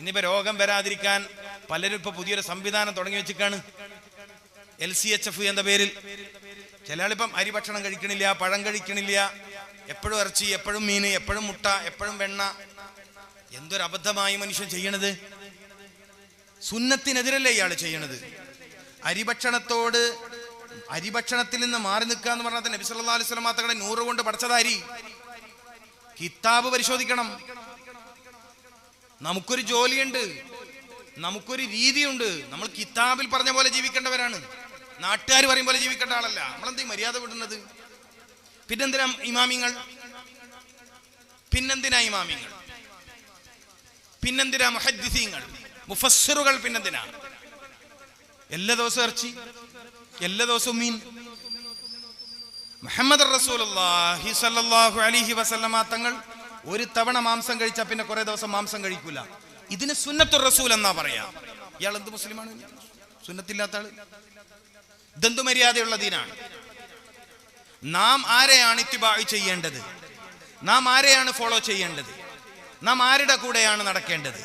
ഇനിയിപ്പോ രോഗം വരാതിരിക്കാൻ പലരും ഇപ്പൊ പുതിയൊരു സംവിധാനം തുടങ്ങി വെച്ചിക്കാണ് എൽ സി എച്ച് എഫ് എന്ന പേരിൽ. ചില ആളിപ്പം അരി ഭക്ഷണം കഴിക്കണില്ല പഴം കഴിക്കണില്ല. എപ്പോഴും ഇറച്ചി എപ്പോഴും മീൻ എപ്പോഴും മുട്ട എപ്പോഴും വെണ്ണ. എന്തൊരു അബദ്ധമായി മനുഷ്യൻ ചെയ്യണത്? സുന്നത്തിനെതിരല്ലേ ഇയാൾ ചെയ്യണത്? അരിഭക്ഷണത്തോട് അരിഭക്ഷണത്തിൽ നിന്ന് മാറി നിൽക്കുക എന്ന് പറഞ്ഞാൽ അലൈഹി വസല്ലം തങ്ങളെ നൂറ് കൊണ്ട് പഠിച്ചതാരി കിതാബ് പരിശോധിക്കണം. നമുക്കൊരു ജോലിയുണ്ട്. നമുക്കൊരു രീതിയുണ്ട്. നമ്മൾ കിതാബിൽ പറഞ്ഞ പോലെ ജീവിക്കേണ്ടവരാണ്. നാട്ടുകാർ പറയും പോലെ ജീവിക്കേണ്ട ആളല്ല. നമ്മളെന്തീ മര്യാദ വിടുന്നത്? പിന്നെന്തിനാ ഇമാമിങ്ങൾ? പിന്നെന്തിനാ ഇമാമിങ്ങൾ? പിന്നെന്തിനാ മുഹദ്ദിസീങ്ങൾ? മുഫസ്സിറുകൾ പിന്നെന്തിനാ? എല്ലാ ദിവസവും ഇറച്ചി എല്ലാ ദിവസവും മീൻ. മുഹമ്മദ് റസൂൽ അലിഹി വസല്ലമ തങ്ങൾ ഒരു തവണ മാംസം കഴിച്ചാൽ പിന്നെ കുറെ ദിവസം മാംസം കഴിക്കൂല. ഇതിന് സുന്നത്തു റസൂൽ എന്നാ പറയാ? ഇയാൾ എന്ത് മുസ്ലിമാണ്? സുന്നത്തില്ലാത്ത ആൾ. ഇതെന്തു മര്യാദയുള്ള ദീനാണ്? നാം ആരെയാണ് ഇത്തിബായി ചെയ്യേണ്ടത്? നാം ആരെയാണ് ഫോളോ ചെയ്യേണ്ടത്? നാം ആരുടെ കൂടെയാണ് നടക്കേണ്ടത്?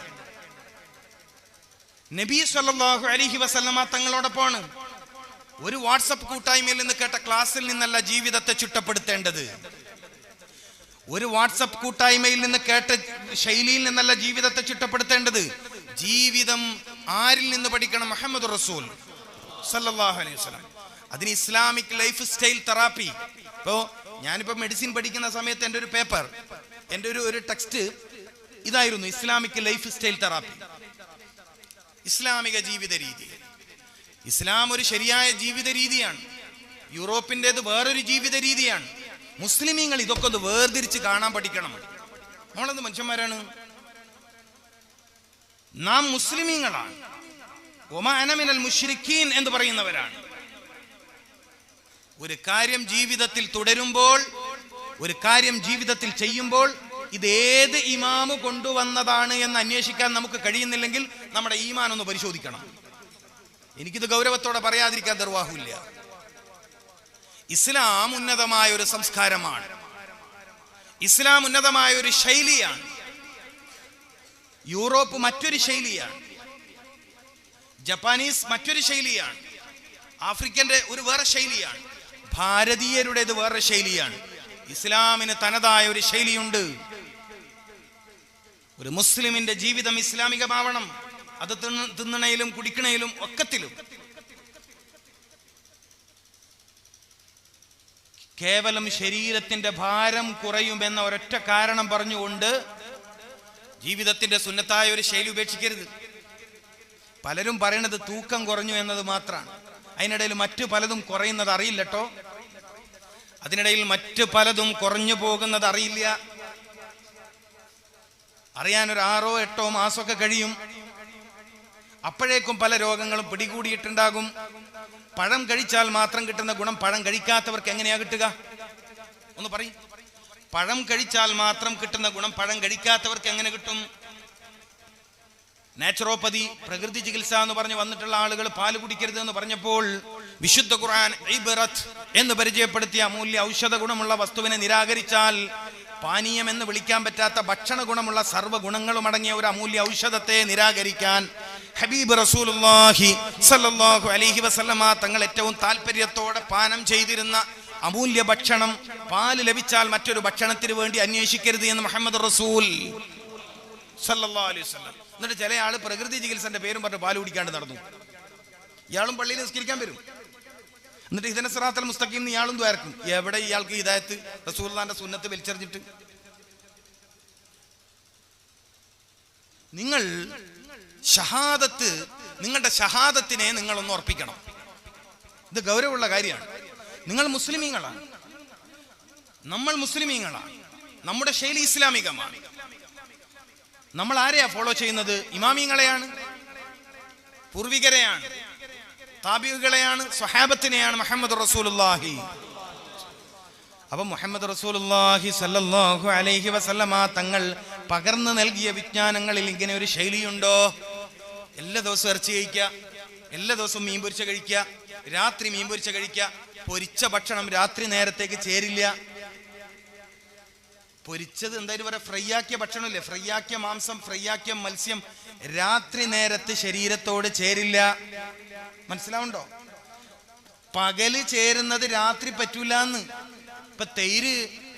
നബി സല്ലല്ലാഹു അലിഹി വസല്ലമ തങ്ങളോടൊപ്പമാണ് ഒരു വാട്സപ്പ് കൂട്ടായ്മയിൽ നിന്ന് കേട്ട ക്ലാസ്സിൽ നിന്നല്ല ജീവിതത്തെ ചിട്ടപ്പെടുത്തേണ്ടത്. ഒരു വാട്സപ്പ് കൂട്ടായ്മയിൽ നിന്ന് കേട്ട ശൈലിയിൽ നിന്നല്ല ജീവിതത്തെ ചിട്ടപ്പെടുത്തേണ്ടത്. ജീവിതം ആരിൽ നിന്ന് പഠിക്കണം? മുഹമ്മദ് റസൂൽ അലൈഹി അതിന് ഇസ്ലാമിക് ലൈഫ് സ്റ്റൈൽ തെറാപ്പി. ഇപ്പോ ഞാനിപ്പോ മെഡിസിൻ പഠിക്കുന്ന സമയത്ത് എന്റെ ഒരു പേപ്പർ എന്റെ ഒരു ഒരു ടെക്സ്റ്റ് ഇതായിരുന്നു ഇസ്ലാമിക് ലൈഫ് സ്റ്റൈൽ തെറാപ്പി. ഇസ്ലാമിക ജീവിത രീതി. ഇസ്ലാം ഒരു ശരിയായ ജീവിത രീതിയാണ്. യൂറോപ്പിന്റെത് വേറൊരു ജീവിത രീതിയാണ്. മുസ്ലിമീങ്ങൾ ഇതൊക്കെ ഒന്ന് വേർതിരിച്ച് കാണാൻ പഠിക്കണം. നമ്മളെന്ത് മനുഷ്യന്മാരാണ്? നാം മുസ്ലിമീങ്ങളാണ്. ഒമാനമിനൽ മുഷ്രിഖീൻ എന്ന് പറയുന്നവരാണ്. ഒരു കാര്യം ജീവിതത്തിൽ തുടരുമ്പോൾ ഒരു കാര്യം ജീവിതത്തിൽ ചെയ്യുമ്പോൾ ഇത് ഏത് ഇമാമ് കൊണ്ടുവന്നതാണ് എന്ന് അന്വേഷിക്കാൻ നമുക്ക് കഴിയുന്നില്ലെങ്കിൽ നമ്മുടെ ഈമാൻ ഒന്ന് പരിശോധിക്കണം. എനിക്കിത് ഗൗരവത്തോടെ പറയാതിരിക്കാൻ നിർവാഹമില്ല ഇസ്ലാം ഉന്നതമായ ഒരു സംസ്കാരമാണ്. ഇസ്ലാം ഉന്നതമായ ഒരു ശൈലിയാണ്. യൂറോപ്പ് മറ്റൊരു ശൈലിയാണ്. ജപ്പാനീസ് മറ്റൊരു ശൈലിയാണ്. ആഫ്രിക്കന്റെ ഒരു വേറെ ശൈലിയാണ്. ഭാരതീയരുടേത് വേറെ ശൈലിയാണ്. ഇസ്ലാമിന് തനതായ ഒരു ശൈലിയുണ്ട്. ഒരു മുസ്ലിമിന്റെ ജീവിതം ഇസ്ലാമികമാവണം. അത് തിന്നണയിലും കുടിക്കണയിലും ഒക്കത്തിലും. കേവലം ശരീരത്തിന്റെ ഭാരം കുറയുമെന്ന ഒരൊറ്റ കാരണം പറഞ്ഞുകൊണ്ട് ജീവിതത്തിന്റെ സുന്നത്തായ ഒരു ശൈലി ഉപേക്ഷിക്കരുത്. പലരും പറയണത് തൂക്കം കുറഞ്ഞു എന്നത് മാത്രമാണ്. അതിനിടയിൽ മറ്റു പലതും കുറയുന്നത് അറിയില്ലട്ടോ അതിനിടയിൽ മറ്റു പലതും കുറഞ്ഞു പോകുന്നത് അറിയില്ല. അറിയാൻ ഒരു ആറോ എട്ടോ മാസമൊക്കെ കഴിയും. അപ്പോഴേക്കും പല രോഗങ്ങളും പിടികൂടിയിട്ടുണ്ടാകും. പഴം കഴിച്ചാൽ മാത്രം കിട്ടുന്ന ഗുണം പഴം കഴിക്കാത്തവർക്ക് എങ്ങനെയാ കിട്ടുക? ഒന്ന് പറയും. പഴം കഴിച്ചാൽ മാത്രം കിട്ടുന്ന ഗുണം പഴം കഴിക്കാത്തവർക്ക് എങ്ങനെ കിട്ടും? നാച്ചുറോപ്പതി പ്രകൃതി ചികിത്സ എന്ന് പറഞ്ഞ് വന്നിട്ടുള്ള ആളുകൾ പാൽ കുടിക്കരുത് എന്ന് പറഞ്ഞപ്പോൾ വിശുദ്ധ ഖുർആൻ എന്ന് പരിചയപ്പെടുത്തിയ അമൂല്യ ഔഷധ ഗുണമുള്ള വസ്തുവിനെ നിരാകരിച്ചാൽ പാനീയം എന്ന് വിളിക്കാൻ പറ്റാത്ത ഭക്ഷണ ഗുണമുള്ള സർവ ഗുണങ്ങളും അടങ്ങിയ ഒരു അമൂല്യ ഔഷധത്തെ നിരാകരിക്കാൻ ഹബീബ് റസൂലുള്ളാഹി സല്ലല്ലാഹു അലൈഹി വസല്ലമ തങ്ങൾ ഏറ്റവും താല്പര്യത്തോടെ പാനം ചെയ്തിരുന്ന അമൂല്യ ഭക്ഷണം പാൽ ലഭിച്ചാൽ മറ്റൊരു ഭക്ഷണത്തിന് വേണ്ടി അന്വേഷിക്കരുത് എന്ന് മുഹമ്മദ് റസൂൽ സല്ലല്ലാഹു അലൈഹി വസല്ലം. എന്നിട്ട് ചില ആൾ പ്രകൃതി ചികിത്സന്റെ പേരും പറഞ്ഞ് പാൽ കുടിക്കാണ്ട് നടന്നു. ഇയാളും പള്ളിയിൽ നിസ്കരിക്കാൻ വരും. എന്നിട്ട് ഇതിനെ സിറാത്തൽ മുസ്തഖീം ഇയാളും ദ്വാരക്കും. എവിടെ ഇയാൾക്ക് ഇതായത് റസൂൽദാന്റെ സുന്നത്ത് വലിച്ചെറിഞ്ഞിട്ട്. നിങ്ങൾ ഷഹാദത്ത് നിങ്ങളുടെ ഷഹാദത്തിനെ നിങ്ങളൊന്ന് ഉറപ്പിക്കണം. ഇത് ഗൗരവമുള്ള കാര്യമാണ്. നിങ്ങൾ മുസ്ലിമീങ്ങളാണ്. നമ്മൾ മുസ്ലിമീങ്ങളാണ്. നമ്മുടെ ശൈലി ഇസ്ലാമികമാണ്. നമ്മൾ ആരെയാ ഫോളോ ചെയ്യുന്നത്? ഇമാമിങ്ങളെയാണ്? പൂർവികരെയാണ്? താബികളെയാണ് സ്വഹാബത്തിനെയാണ് മുഹമ്മദ് റസൂലുള്ളാഹി. അപ്പൊ മുഹമ്മദ് റസൂലുള്ളാഹി സല്ലല്ലാഹു അലൈഹി വസല്ലമ തങ്ങൾ പകർന്നു നൽകിയ വിജ്ഞാനങ്ങളിൽ ഇങ്ങനെ ഒരു ശൈലിയുണ്ടോ? എല്ലാ ദിവസവും ഇറച്ചി കഴിക്കുക എല്ലാ ദിവസവും മീൻ പൊരിച്ച കഴിക്കുക രാത്രി മീൻ പൊരിച്ച കഴിക്കുക പൊരിച്ച ഭക്ഷണം രാത്രി നേരത്തേക്ക് ചേരില്ല. പൊരിച്ചത് എന്തായാലും പറയാ ഫ്രൈ ആക്കിയ ഭക്ഷണം ഭക്ഷണമില്ലേ? ഫ്രൈ ആക്കിയ മാംസം ഫ്രൈ ആക്കിയ മത്സ്യം രാത്രി നേരത്ത് ശരീരത്തോട് ചേരില്ല. മനസ്സിലാവുണ്ടോ? പകൽ ചേരുന്നത് രാത്രി പറ്റൂലെന്ന്. ഇപ്പൊ തൈര്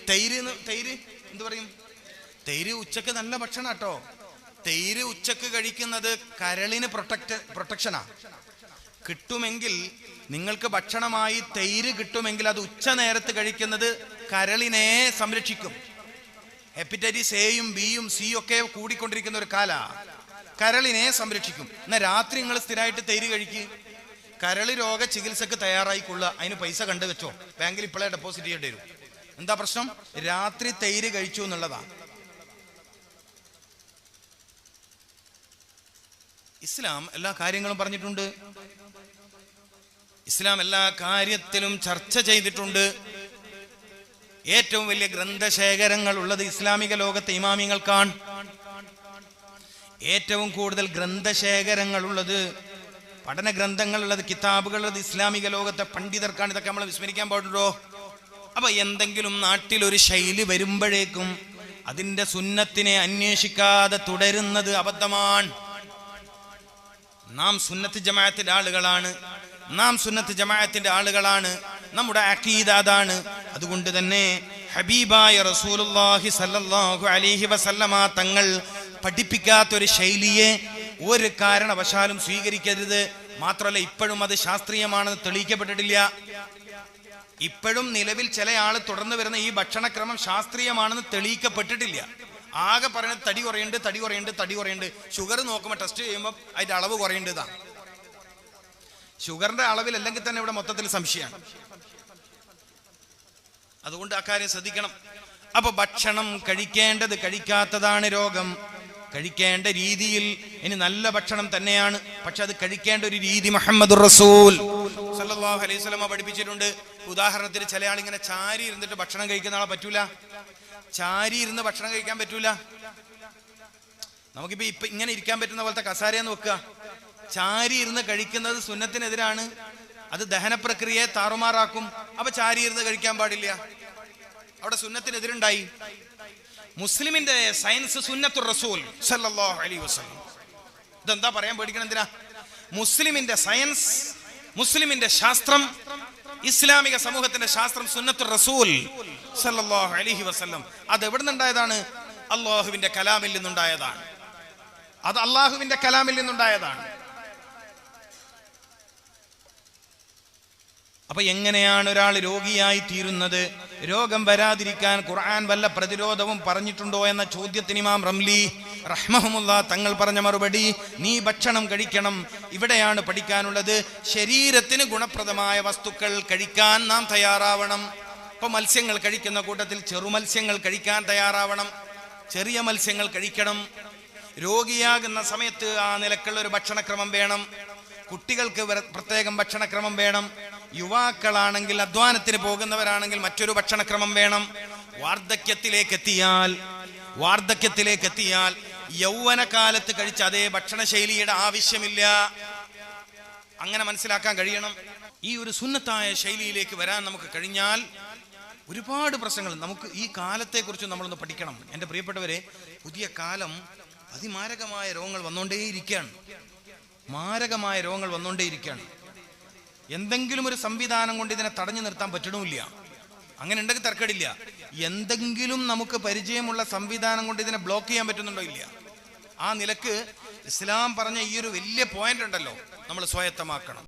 തൈര് തൈര് എന്ത് പറയും? തൈര് ഉച്ചയ്ക്ക് നല്ല ഭക്ഷണം കേട്ടോ തൈര് ഉച്ചയ്ക്ക് കഴിക്കുന്നത് കരളിന് പ്രൊട്ടക്ട് പ്രൊട്ടക്ഷനാ. കിട്ടുമെങ്കിൽ നിങ്ങൾക്ക് ഭക്ഷണമായി തൈര് കിട്ടുമെങ്കിൽ അത് ഉച്ച നേരത്ത് കഴിക്കുന്നത് കരളിനെ സംരക്ഷിക്കും. ഹെപ്പറ്റൈറ്റിസ് എയും ബിയും സി ഒക്കെ കൂടിക്കൊണ്ടിരിക്കുന്ന ഒരു കാല. കരളിനെ സംരക്ഷിക്കും. എന്നാ രാത്രി നിങ്ങൾ സ്ഥിരമായിട്ട് തൈര് കഴിക്കുക കരളി രോഗ ചികിത്സക്ക് തയ്യാറായിക്കൊള്ളുക അതിന് പൈസ കണ്ടു വെച്ചോ. ബാങ്കിൽ ഇപ്പോഴേ ഡെപ്പോസിറ്റ് ചെയ്യേണ്ടി വരും. എന്താ പ്രശ്നം? രാത്രി തൈര് കഴിച്ചു എന്നുള്ളതാണ് ഇസ്ലാം എല്ലാ കാര്യങ്ങളും പറഞ്ഞിട്ടുണ്ട്. ഇസ്ലാം എല്ലാ കാര്യത്തിലും ചർച്ച ചെയ്തിട്ടുണ്ട്. ഏറ്റവും വലിയ ഗ്രന്ഥശേഖരങ്ങൾ ഉള്ളത് ഇസ്ലാമിക ലോകത്തെ ഇമാമിങ്ങൾക്കാണ് ഏറ്റവും കൂടുതൽ ഗ്രന്ഥശേഖരങ്ങൾ ഉള്ളത് പഠന ഗ്രന്ഥങ്ങൾ ഉള്ളത് കിതാബുകൾ ഉള്ളത് ഇസ്ലാമിക ലോകത്തെ പണ്ഡിതർക്കാണ്. ഇതൊക്കെ നമ്മൾ വിസ്മരിക്കാൻ പാടുണ്ടോ? അപ്പൊ എന്തെങ്കിലും നാട്ടിൽ ഒരു ശൈലി വരുമ്പോഴേക്കും അതിന്റെ സുന്നത്തിനെ അന്വേഷിക്കാതെ തുടരുന്നത് അബദ്ധമാണ്. നാം സുന്നത്ത് ജമാഅത്തിന്റെ ആളുകളാണ്. നാം സുന്നത്ത് ജമാഅത്തിന്റെ ആളുകളാണ്. നമ്മുടെ അക്കീദ അതാണ്. അതുകൊണ്ട് തന്നെ ഹബീബായ റസൂലുള്ളാഹി സല്ലല്ലാഹു അലൈഹി വസല്ലമ തങ്ങൾ പഠിപ്പിക്കാത്ത ഒരു ശൈലിയെ ഒരു കാരണവശാലും സ്വീകരിക്കരുത്. മാത്രമല്ല ഇപ്പോഴും അത് ശാസ്ത്രീയമാണെന്ന് തെളിയിക്കപ്പെട്ടിട്ടില്ല. ഇപ്പോഴും നിലവിൽ ചില ആൾ തുടർന്ന് വരുന്ന ഈ ഭക്ഷണക്രമം ശാസ്ത്രീയമാണെന്ന് തെളിയിക്കപ്പെട്ടിട്ടില്ല. ആകെ പറയുന്നത് തടി കുറയുണ്ട് തടി കുറയുണ്ട് തടി കുറയുണ്ട് ഷുഗർ നോക്കുമ്പോൾ ടെസ്റ്റ് ചെയ്യുമ്പോൾ അതിന്റെ അളവ് കുറയേണ്ടതാണ് ഷുഗറിന്റെ അളവിൽ അല്ലെങ്കിൽ തന്നെ ഇവിടെ മൊത്തത്തിൽ സംശയമാണ്. അതുകൊണ്ട് അക്കാര്യം ശ്രദ്ധിക്കണം. അപ്പൊ ഭക്ഷണം കഴിക്കേണ്ടത് കഴിക്കാത്തതാണ് രോഗം. കഴിക്കേണ്ട രീതിയിൽ ഇനി നല്ല ഭക്ഷണം തന്നെയാണ്. പക്ഷെ അത് കഴിക്കേണ്ട ഒരു രീതി മുഹമ്മദ് റസൂൽ. സല്ലല്ലാഹു അലൈഹി സ്വലമ പഠിപ്പിച്ചിട്ടുണ്ട്. ഉദാഹരണത്തിന് ചില ആളിങ്ങനെ ചാരി ഇരുന്നിട്ട് ഭക്ഷണം കഴിക്കുന്ന ആളെ പറ്റൂല. ചാരി ഇരുന്ന് ഭക്ഷണം കഴിക്കാൻ പറ്റൂല. നമുക്കിപ്പോ ഇപ്പൊ ഇങ്ങനെ ഇരിക്കാൻ പറ്റുന്ന പോലത്തെ കസാരയെന്ന് വെക്കുക. ചാരി ഇരുന്ന് കഴിക്കുന്നത് സുന്നത്തിനെതിരാണ്. അത് ദഹന പ്രക്രിയയെ താറുമാറാക്കും. അപ്പൊ ചാരി ഇരുന്ന് കഴിക്കാൻ പാടില്ല. അവിടെ സുന്നത്തിനെതിരുണ്ടായി. മുസ്ലിമിന്റെ സയൻസ് സുന്നത്തു റസൂൽ സല്ലല്ലാഹു അലൈഹി വസല്ലം. ഇതെന്താ പറയാൻ പേടിക്കണം എന്തിനാ? മുസ്ലിമിന്റെ സയൻസ് മുസ്ലിമിന്റെ ശാസ്ത്രം ഇസ്ലാമിക സമൂഹത്തിന്റെ ശാസ്ത്രം സുന്നത്തു റസൂൽ സല്ലല്ലാഹു അലൈഹി വസല്ലം. അത് എവിടെ നിന്നുണ്ടായതാണ് അള്ളാഹുവിന്റെ കലാമിൽ നിന്നുണ്ടായതാണ്. അത് അള്ളാഹുവിന്റെ കലാമിൽ നിന്നുണ്ടായതാണ്. അപ്പൊ എങ്ങനെയാണ് ഒരാൾ രോഗിയായി തീരുന്നത്? രോഗം വരാതിരിക്കാൻ ഖുർആൻ വല്ല പ്രതിരോധവും പറഞ്ഞിട്ടുണ്ടോ എന്ന ചോദ്യത്തിന് ഇമാം റംലി റഹ്മഹമുല്ല തങ്ങൾ പറഞ്ഞ മറുപടി നീ ഭക്ഷണം കഴിക്കണം. ഇവിടെയാണ് പഠിക്കാനുള്ളത്. ശരീരത്തിന് ഗുണപ്രദമായ വസ്തുക്കൾ കഴിക്കാൻ നാം തയ്യാറാവണം. ഇപ്പൊ മത്സ്യങ്ങൾ കഴിക്കുന്ന കൂട്ടത്തിൽ ചെറുമത്സ്യങ്ങൾ കഴിക്കാൻ തയ്യാറാവണം. ചെറിയ മത്സ്യങ്ങൾ കഴിക്കണം. രോഗിയാകുന്ന സമയത്ത് ആ നിലക്കുള്ള ഒരു ഭക്ഷണക്രമം വേണം. കുട്ടികൾക്ക് പ്രത്യേകം ഭക്ഷണക്രമം വേണം. യുവാക്കളാണെങ്കിൽ അധ്വാനത്തിന് പോകുന്നവരാണെങ്കിൽ മറ്റൊരു ഭക്ഷണക്രമം വേണം. വാർദ്ധക്യത്തിലേക്ക് എത്തിയാൽ വാർദ്ധക്യത്തിലേക്ക് എത്തിയാൽ യൗവനകാലത്ത് കഴിച്ച അതേ ഭക്ഷണശൈലിയുടെ ആവശ്യമില്ല. അങ്ങനെ മനസ്സിലാക്കാൻ കഴിയണം. ഈ ഒരു സുന്നത്തായ ശൈലിയിലേക്ക് വരാൻ നമുക്ക് കഴിഞ്ഞാൽ ഒരുപാട് പ്രശ്നങ്ങൾ നമുക്ക് ഈ കാലത്തെക്കുറിച്ച് നമ്മളൊന്ന് പഠിക്കണം. എന്റെ പ്രിയപ്പെട്ടവരെ പുതിയ കാലം അതിമാരകമായ രോഗങ്ങൾ വന്നുകൊണ്ടേയിരിക്കുകയാണ്. മാരകമായ രോഗങ്ങൾ വന്നുകൊണ്ടേയിരിക്കുകയാണ്. എന്തെങ്കിലും ഒരു സംവിധാനം കൊണ്ട് ഇതിനെ തടഞ്ഞു നിർത്താൻ പറ്റണമില്ല. അങ്ങനെ ഉണ്ടെങ്കിൽ തർക്കടില്ല. എന്തെങ്കിലും നമുക്ക് പരിചയമുള്ള സംവിധാനം കൊണ്ട് ഇതിനെ ബ്ലോക്ക് ചെയ്യാൻ പറ്റുന്നുണ്ടോ ഇല്ല? ആ നിലയ്ക്ക് ഇസ്ലാം പറഞ്ഞ ഈ ഒരു വലിയ പോയിന്റ് ഉണ്ടല്ലോ. നമ്മൾ സ്വായത്തമാക്കണം.